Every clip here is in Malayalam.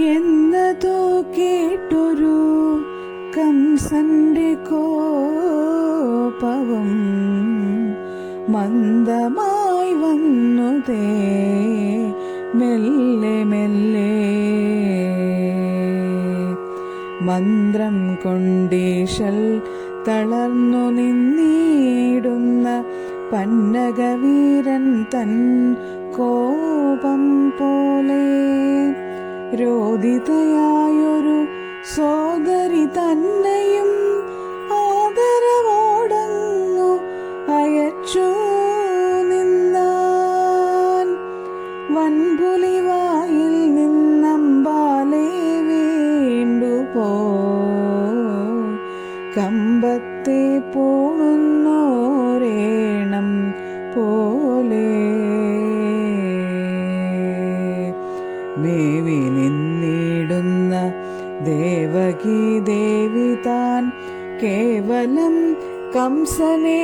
എന്നതോ കേട്ടൊരു കംസന്റെ കോപവും മന്ദമായി വന്നുതേ. മെല്ലെ മെല്ലെ മന്ത്രം കൊണ്ടീശൽ തളർന്നു നിന്നിടുന്ന പന്നകവീരൻ തൻ കോപം പോലെ രോദിതയായൊരു സോദരി തന്നെയും ആദരവോടങ്ങു അയച്ചു നിന്നാൻ. വൻപുലിവായിൽ നിന്നമ്പാലെ വീണ്ടുപോ കമ്പത്തെ പോണുന്നോരേണം പോലെ മേവി നിന്നിടുന്ന ദേവകി ദേവി താൻ കേവലം കംസനെ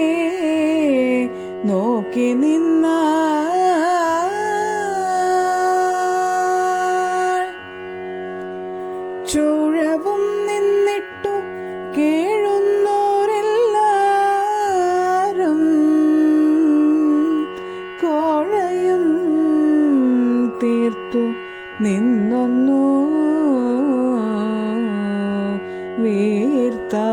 നോക്കി നിന്ന. ചൂഴവും നിന്നൊന്നു വീർത്താ